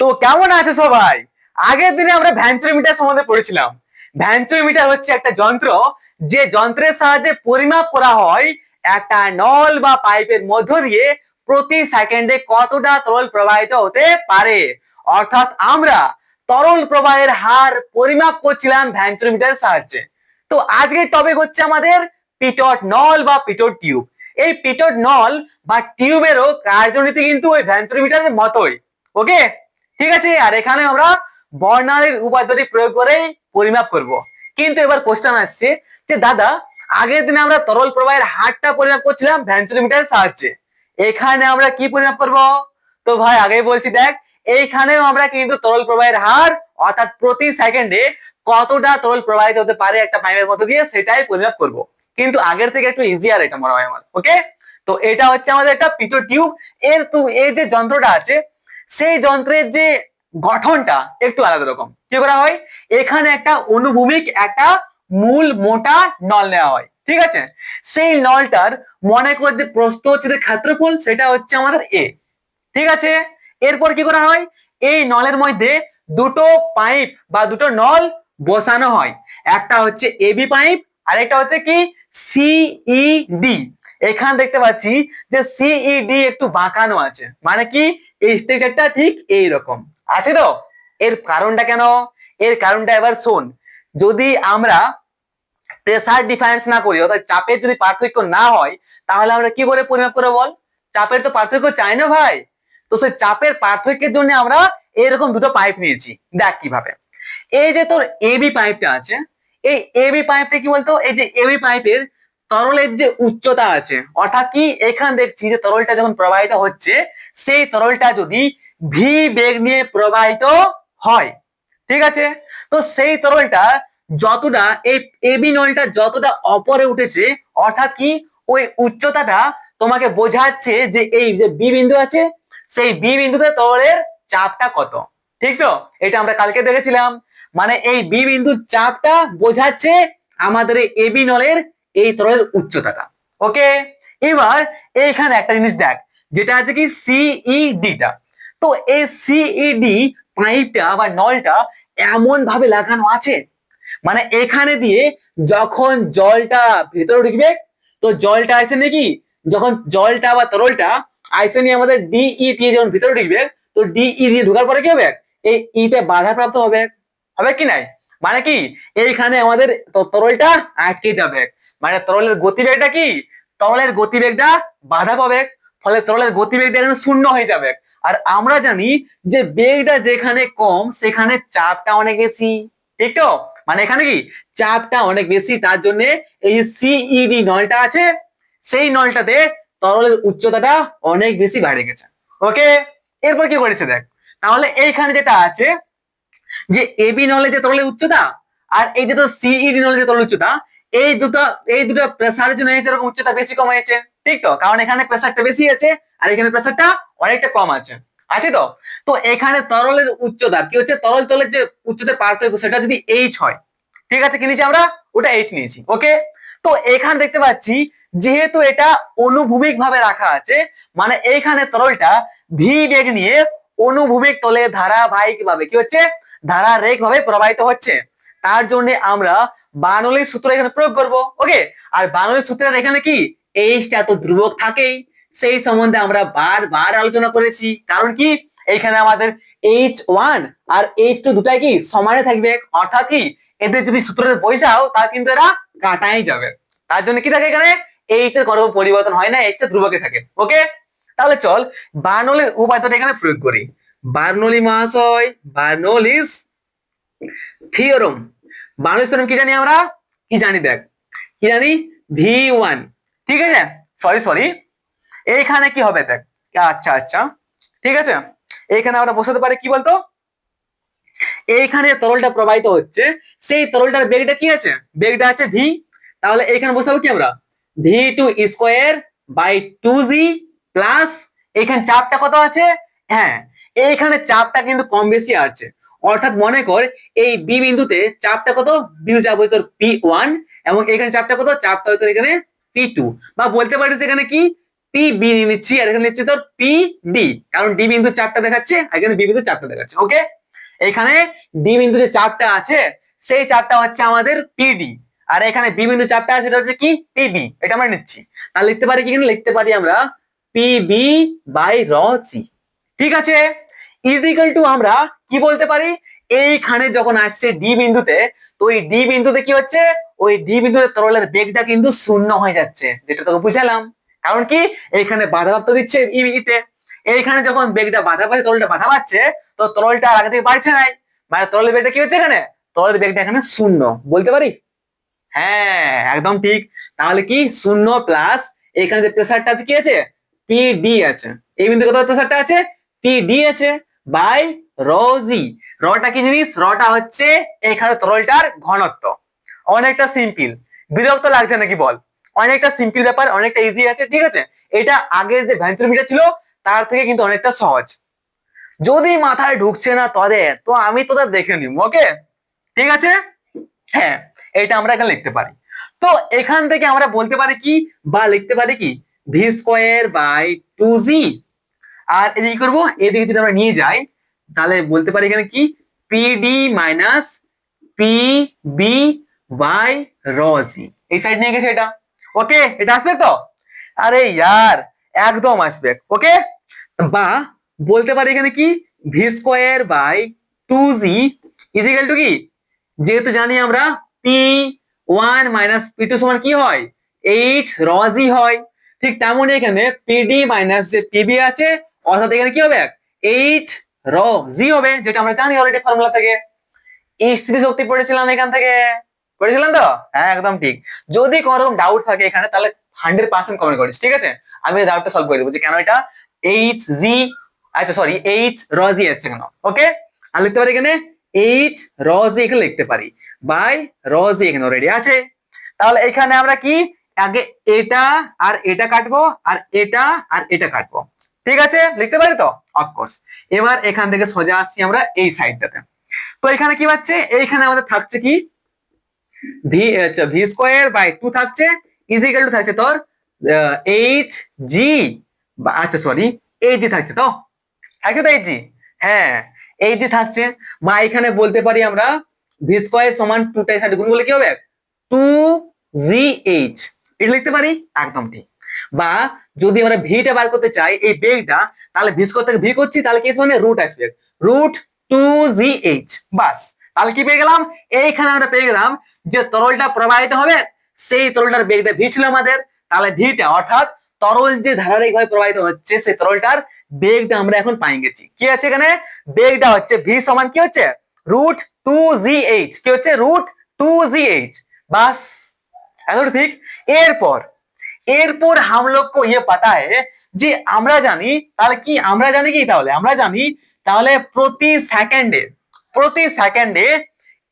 তো কেমন আছে সবাই? আগের দিনে আমরা ভ্যানচুরিমিটার সম্বন্ধে পড়েছিলাম। ভ্যানচুরিমিটার হচ্ছে একটা যন্ত্র, যে যন্ত্রের সাহায্যে পরিমাপ করা হয় একটা নল বা পাইপের মধ্য দিয়ে প্রতি সেকেন্ডে কতটা তরল প্রবাহিত হতে পারে। অর্থাৎ আমরা তরল প্রবাহের হার পরিমাপ করছিলাম ভ্যানচুরিমিটারের সাহায্যে। তো আজকের টপিক হচ্ছে আমাদের পিটট নল বা পিটট টিউব। এই পিটট নল বা টিউবেরও কার্যনীতি কিন্তু ওই ভ্যানচুরিমিটারের মতোই ওকে ঠিক আছে? আর এখানে আমরা বর্ণালীর উপাদ্যটি প্রয়োগ করেই পরিমাপ করব। কিন্তু এবার কোশ্চেন আসছে যে, দাদা, আগের দিনে আমরা তরল প্রবাহের হারটা পরিমাপ করছিলাম ভ্যানচুরিমিটারের সাহায্যে। এখানে আমরা কি পরিমাপ করব? তো ভাই, আগেই বলছি, দেখ, এইখানেও আমরা কিন্তু তরল প্রবাহের হার, অর্থাৎ প্রতি সেকেন্ডে কতটা তরল প্রবাহিত হতে পারে একটা পাইপের মধ্যে দিয়ে, সেটাই পরিমাপ করব। কিন্তু আগের থেকে একটু ইজিয়ার এটা মনে হয় আমার ওকে তো এটা হচ্ছে আমাদের একটা পিটো টিউব এর এই যে যন্ত্রটা আছে সেই যন্ত্রের যে গঠনটা একটু আলাদা রকম। কি করা হয়? এখানে একটা অনুভূমিক একটা মূল মোটা নল নেওয়া হয়। ঠিক আছে? সেই নলটার মনে কর যে প্রস্থ হচ্ছে ক্ষেত্রফল, সেটা হচ্ছে আমাদের এ ঠিক আছে? এরপর কি করা হয়? এই নলের মধ্যে দুটো পাইপ বা দুটো নল বসানো হয়। একটা হচ্ছে এবি পাইপ আর একটা হচ্ছে কি? সিইডি এখানে দেখতে পাচ্ছি যে সিইডি একটু বাঁকানো আছে। মানে কি? এই স্ট্রাকচারটা ঠিক এই রকম আছে তো? এর কারণটা কেন? এর কারণটা এবার শোন। যদি আমরা প্রেসার ডিফারেন্স না করি, অর্থাৎ চাপের যদি পার্থক্য না হয়, তাহলে আমরা কি করে পরিমাপ করে বল? চাপের তো পার্থক্য চাই না ভাই। তো সেই চাপের পার্থক্যের জন্য আমরা এরকম দুটো পাইপ নিয়েছি। দেখ কীভাবে। এই যে তোর এবি পাইপটা আছে, এই এবি পাইপটা কি বলতো? এই যে এবি পাইপের তরলের যে উচ্চতা আছে, অর্থাৎ কি? এখানে দেখছি যে তরলটা যখন প্রবাহিত হচ্ছে, সেই তরলটা যদি ভি বেগ নিয়ে প্রবাহিত হয়, ঠিক আছে? তো সেই তরলটা যতটা, এই এবি নলটা যতটা অপরে উঠেছে, অর্থাৎ কি? ওই উচ্চতাটা তোমাকে বোঝাচ্ছে যে এই যে বি বিন্দু আছে, সেই বি বিন্দুতে তরলের চাপটা কত। ঠিক তো? এটা আমরা কালকে দেখেছিলাম। মানে এই বি বিন্দুর চাপটা বোঝাচ্ছে আমাদের এবি নলের এই তরলের উচ্চতাটা। ওকে এবার এইখানে একটা জিনিস দেখ, যেটা আছে কি সিইডিটা তো এই সিইডি পাইপটা বা নলটা এমন ভাবে লাগানো আছে মানে এখানে দিয়ে যখন জলটা ভেতরে ঢুকবে, তো জলটা আসে নাকি যখন জলটা বা তরলটা আইসে নিয়ে আমাদের ডিই দিয়ে যখন ভিতরে ঢুকবে, তো ডিই দিয়ে ঢোকার পরে কি হবে? এই ইতে বাধা প্রাপ্ত হবে। হবে কি নাই? মানে কি? এইখানে আমাদের তরলটা আটকে যাবে। মানে তরলের গতিবেগটা কি? তরলের গতিবেগটা বাধা পাবে, ফলে তরলের গতিবেগটা এখানে শূন্য হয়ে যাবে। আর আমরা জানি যে বেগটা যেখানে কম, সেখানে চাপটা অনেক বেশি। ঠিক তো? মানে এখানে কি? চাপটা অনেক বেশি, তার জন্য এই সিইডি নলটা আছে, সেই নলটাতে তরলের উচ্চতাটা অনেক বেশি বেড়ে গেছে। ওকে এরপর কি করেছে দেখ? তাহলে এইখানে যেটা আছে যে এবি নলে যে তরলের উচ্চতা আর এই তো সিইডি নলে যে তরলের উচ্চতা এই দুটো এই দুটো প্রেসারের জন্য এরকম উচ্চতা বেশি কম হয়েছে ঠিক তো? কারণ এখানে প্রেসারটা বেশি আছে আর এখানে প্রেসারটা অনেকটা কম আছে। আছে তো? তো এখানে তরলের উচ্চতা, কি হচ্ছে? তরল তলের যে উচ্চতার পার্থক্য সেটা যদি এইচ হয়, ঠিক আছে? কি আমরা? ওটা এইচ নিয়েছি ওকে তো এখানে দেখতে পাচ্ছি, যেহেতু এটা অনুভূমিক ভাবে রাখা আছে মানে এইখানে তরলটা ভি বেগ নিয়ে অনুভূমিক তলে ধারাবাহিক ভাবে কি হচ্ছে? ধারারেখ ভাবে প্রবাহিত হচ্ছে। তার জন্য আমরা বানলির সূত্র এখানে প্রয়োগ করব ওকে আর বানলির সূত্রের এখানে কি? এইচটা তো ধ্রুবক থাকেই। সেই সম্বন্ধে আমরা বারবার আলোচনা করেছি। কারণ কি? এইখানে আমাদের এইচ ওয়ান আর এইচ টু দুটাই কি? সমানে থাকবে। অর্থাৎ কি? এদের যদি সূত্রে বসাও তা কিন্তু এরা কাটাই যাবে। তার জন্য কি থাকে এখানে? এইচ এর কোনো পরিবর্তন হয় না এইচটা ধ্রুবকে থাকে। ওকে তাহলে চল বার্নলির উপায়টা এখানে প্রয়োগ করি। বার্নলি মহাশয়, বার্নলিস থিওরম। বার্নলিস থিওরম কি জানি আমরা? কি জানি দেখ। কি জানি? V one. ঠিক আছে? সরি সরি এইখানে কি হবে দেখ? আচ্ছা আচ্ছা। ঠিক আছে? এইখানে আমরা বসাতে পারি কি বলতো? এইখানে তরলটা প্রবাহিত হচ্ছে, সেই তরলটার বেগটা কি আছে? বেগটা আছে ভি তাহলে এইখানে বসাবো কি আমরা? V two square by two G plus এখানে চাপটা কত আছে? হ্যাঁ এইখানে চাপটা কিন্তু কম বেশি আছে অর্থাৎ মনে কর, এই বি বিন্দুতে চাপটা কত? বিন্দু চাপ হচ্ছে তোর পি ওয়ান এবং এখানে চাপটা কত? চাপটা হচ্ছে এখানে পি টু বা বলতে পারিস এখানে কি? পি বি নিচ্ছি আর এখানে নিচ্ছি তোর পি ডি কারণ ডি বিন্দু চারটা দেখাচ্ছে আর এখানে বি বিন্দু চারটা দেখাচ্ছে ওকে এখানে ডি বিন্দু যে চারটা আছে, সেই চারটা হচ্ছে আমাদের পিডি আর এখানে বি বিন্দু চারটা আছে, সেটা হচ্ছে কি? পিবি এটা আমরা নিচ্ছি। তাহলে লিখতে পারি কি লিখতে পারি আমরা পিবি বাই র সি ঠিক আছে? ইজিক্যাল টু আমরা কি বলতে পারি? এইখানে যখন আসছে ডি বিন্দুতে, তো ওই ডি বিন্দুতে কি হচ্ছে? ওই ডি বিন্দুতে তরলের বেগটা কিন্তু শূন্য হয়ে যাচ্ছে, যেটা তোকে বুঝালাম। কারণ কি? এইখানে বাধাপ্রাপ্ত দিচ্ছে ইতে এইখানে যখন বেগটা বাধা পাচ্ছে তরলটা বাধা পাচ্ছে তো তরলটা আগে থেকে বাড়ছে নাই। মানে তরলের বেগটা কি হচ্ছে এখানে? তরলের বেগটা এখানে শূন্য। বলতে পারি? হ্যাঁ একদম ঠিক। তাহলে কি? শূন্য প্লাস এখানে যে প্রেসারটা আছে কি আছে? পিডি আছে। এই বিন্দু কত প্রেসারটা আছে? পিডি আছে। বাই রোজি। রটা কি জিনিস? রটা হচ্ছে এখানে তরলটার ঘনত্ব। অনেকটা সিম্পল বিরক্ত লাগছে নাকি বল? অনেকটা সিম্পল ব্যাপার, অনেকটা ইজি আছে, ঠিক আছে? এটা আগের যে ভ্যান্ট্রোমিটার ছিল, তার থেকে কিন্তু অনেকটা সহজ। যদি মাথায় ঢুকছে না তোদের, তো আমি তোদের দেখে নিব, ওকে? ঠিক আছে? হ্যাঁ এটা আমরা এখানে লিখতে পারি। তো এখান থেকে আমরা বলতে পারি কি? বা লিখতে পারি কি? V square by two G আর এদিকে করব? এদিকে যদি আমরা নিয়ে যাই, তাহলে বলতে পারি এখানে কি? PD minus P B by rho g এই সাইড নিয়ে গেছে এটা। ওকে এটা আসবে তো? আরে ইয়ার, একদম আসবে। ওকে বা বলতে পারি এখানে কি? V square by two G equal to কি? যেহেতু জানি আমরা P one minus P two সমান কি হয়? এইচ রজি হয়। ঠিক তেমনই এখানে পিডি মাইনাস যে পিবি আছে অর্থাৎ এখানে কি হবে? এইচ র জি হবে, যেটা আমরা জানি অলরেডি ফর্মুলা থেকে। স্ত্রী শক্তি পড়েছিলাম এখান থেকে। পড়েছিলাম তো? হ্যাঁ একদম ঠিক। যদি কোনো ডাউট থাকে এখানে, তাহলে হান্ড্রেড পার্সেন্ট কমেন্ট করিস, ঠিক আছে? আমি ডাউটটা সলভ করে দেবো যে কেন এটা এইচ জি আচ্ছা সরি এইচ র জি এসছে কেন? ওকে আর লিখতে পারি এখানে এইচ র জি এখানে লিখতে পারি। বাই র জি এখানে অলরেডি আছে। তাহলে এখানে আমরা কি? আগে এটা আর এটা কাটবো, আর এটা আর এটা কাটবো। ঠিক আছে? লিখতে পারি তো? অফকোর্স এবার এখান থেকে সোজা আসছি আমরা এই সাইডটাতে তো এখানে কি পাচ্ছে এইখানে আমাদের থাকছে কি? ভি আচ্ছা ভি স্কোয়ার বাই টু থাকছে। ইজিক্যাল টু থাকছে তোর এইচ জি আচ্ছা সরি এইচ জি থাকছে তো? থাকছে তো এইচ জি হ্যাঁ এইচ জি থাকছে। বা এখানে বলতে পারি আমরা ভি স্কোয়ার সমান টু টাই সাইড গুণ করলে কি হবে? টু জি এইচ এটা লিখতে পারি? একদম ঠিক। বা যদি আমরা ভিটা বার করতে চাই, এই বেগটা তাহলে ভি করতে থেকে ভি করছি, তাহলে কি মানে রুট আসবে রুট টু জি এইচ বাস। তাহলে কি পেয়ে গেলাম? এইখানে আমরা পেয়ে গেলাম যে তরলটা প্রবাহিত হবে, সেই তরলটার বেগটা ভিছিল আমাদের। তাহলে ভিটা অর্থাৎ তরল যে ধারাবাহিকভাবে প্রবাহিত হচ্ছে, সেই তরলটার বেগটা আমরা এখন পাই গেছি। কি আছে এখানে? বেগটা হচ্ছে ভি সমান কি হচ্ছে? রুট টু জি এইচ কি হচ্ছে? রুট টু জি এইচ বাস। এখন ঠিক এরপর এরপর हम लोग को ये पता है যে আমরা জানি তাহলে কি আমরা জানি কি তাহলে আমরা জানি তাহলে প্রতি সেকেন্ডে প্রতি সেকেন্ডে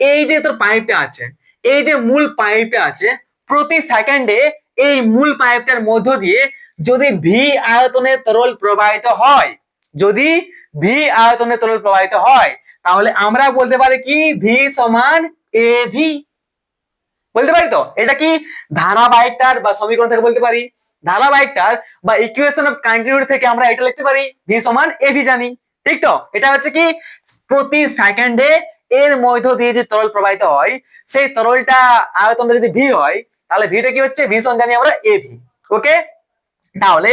এই যে তোর পাইপটা আছে এই যে মূল পাইপটা আছে প্রতি সেকেন্ডে এই মূল পাইপটার মধ্য দিয়ে যদি ভি আয়তনে তরল প্রবাহিত হয় যদি ভি আয়তনে তরল প্রবাহিত হয় তাহলে আমরা বলতে পারি কি ভি সমান এ ভি বলতে পারি তো? এটা কি ধারাবাহিকটার বা সমীকরণ থেকে বলতে পারি? ধারাবাহিকটার বা ইকুয়েশন অফ কন্টিনিউটি থেকে আমরা এটা লিখতে পারি? ভি সমান এ ভি জানি। ঠিক তো? এটা হচ্ছে কি? প্রতি সেকেন্ডে এর মধ্য দিয়ে যে তরল প্রবাহিত হয়, সেই তরলটা আয়তনটা যদি ভি হয়, তাহলে ভিটা কি হচ্ছে? ভি সমান জানি আমরা এ ভি ওকে তাহলে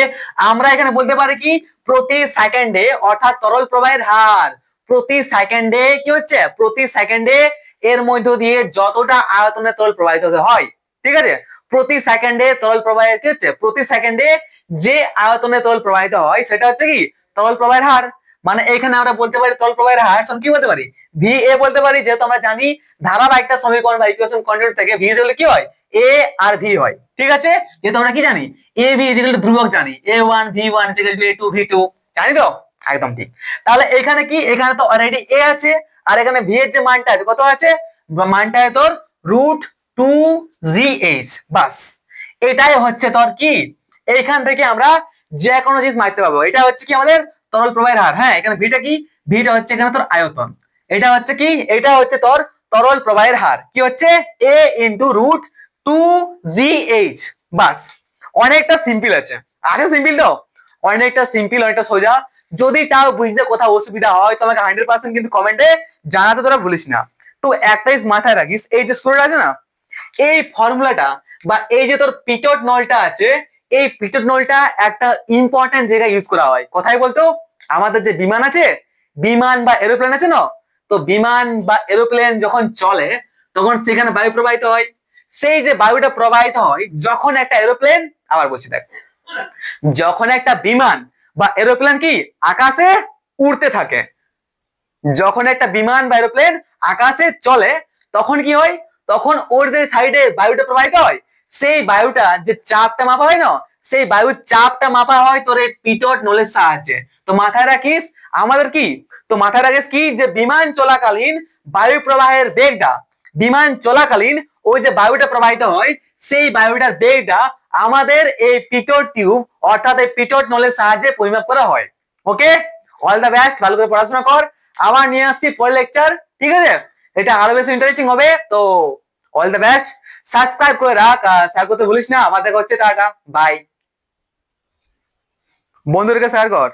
আমরা এখানে বলতে পারি কি? প্রতি সেকেন্ডে অর্থাৎ তরল প্রবাহের হার, প্রতি সেকেন্ডে কি হচ্ছে? প্রতি সেকেন্ডে এর মধ্য দিয়ে যতটা আয়তনে তরল প্রবাহিত হয়, ঠিক আছে? প্রতি সেকেন্ডে তরল প্রবাহের কি হচ্ছে? প্রতি সেকেন্ডে যে আয়তনে তরল প্রবাহিত হয়, সেটা হচ্ছে কি? তরল প্রবাহের হার। মানে এখানে আমরা বলতে পারি তরল প্রবাহের হার কি বলতে পারি? ভি এ বলতে পারি, যেহেতু আমরা জানি ধারাবাহিকটা সমীকরণ বা ইকুয়েশন কন্টিনিউটি থেকে ভি হলে কি হয়? এ আর ভি হয়, ঠিক আছে? যেহেতু আমরা কি জানি? এ ভি ইজিক্যাল টু ধ্রুবক জানি। A one V one equal to A two V two জানি তো? একদম ঠিক। তাহলে এখানে কি? এখানে তো অলরেডি এ আছে। আর এখানে ভি এর যে মানটা আছে, কত আছে? মানটা আছে তোর রুট টু জি এইচ বাস। এটাই হচ্ছে তোর কি? এইখান থেকে আমরা যে কোনো জিনিস মারতে পারব। এটা হচ্ছে কি আমাদের তরল প্রবাহের হার হ্যাঁ? এখানে ভিটা কি? ভিটা হচ্ছে এখানে তোর আয়তন। এটা হচ্ছে কি? এটা হচ্ছে তোর তরল প্রবাহের হার। কি হচ্ছে? A into root two G H বাস। অনেকটা সিম্পল আছে। আছে সিম্পল তো? অনেকটা সিম্পল অনেকটা সোজা। যদি তাও বুঝতে কোথাও অসুবিধা হয়, তোমাকে হান্ড্রেড পার্সেন্ট কিন্তু কমেন্টে জানাতে তোরা ভুলিস না। তো একটা জিনিস মাথায় রাখিস, এই যে স্ক্রুটা আছে না, এই ফর্মুলাটা বা এই যে তোর পিটট নলটা আছে, এই পিটট নলটা একটা ইম্পর্টেন্ট জায়গায় ইউজ করা হয়। কোথায় বলতো? আমাদের যে বিমান আছে, বিমান বা এরোপ্লেন আছে না, তো বিমান বা এরোপ্লেন যখন চলে, তখন সেখানে বায়ু প্রবাহিত হয়। সেই যে বায়ুটা প্রবাহিত হয়, যখন একটা এরোপ্লেন আবার বলছি দেখ, যখন একটা বিমান বা এরোপ্লেন কি? আকাশে উড়তে থাকে। যখন একটা বিমান বা এরোপ্লেন আকাশে চলে, তখন কি হয়? তখন ওর যে সাইডে বায়ুটা প্রবাহিত হয়, সেই বায়ুটা যে চাপটা মাপা হয় না, সেই বায়ুর চাপটা মাপা হয় তোর এই পিটট নলের সাহায্যে। তো মাথায় রাখিস, আমাদের কি? তো মাথায় রাখিস কি? যে বিমান চলাকালীন বায়ু প্রবাহের বেগটা, বিমান চলাকালীন ওই যে বায়ুটা প্রবাহিত হয়, সেই বায়ুটার বেগটা আমাদের এই পিটোর টিউব অর্থাৎ এই পিটোর নলের সাহায্যে পরিমাপ করা হয়। ওকে অল দ্য বেস্ট ভালো করে পড়াশোনা কর। আবার নিয়ে আসছি পরের লেকচার ঠিক আছে? এটা আরও বেশি ইন্টারেস্টিং হবে, তো অল দ্য বেস্ট সাবস্ক্রাইব করে রাখ শেয়ার করতে ভুলিস না। আমাদের হচ্ছে, টাটা বাই বন্ধুদেরকে শেয়ার কর।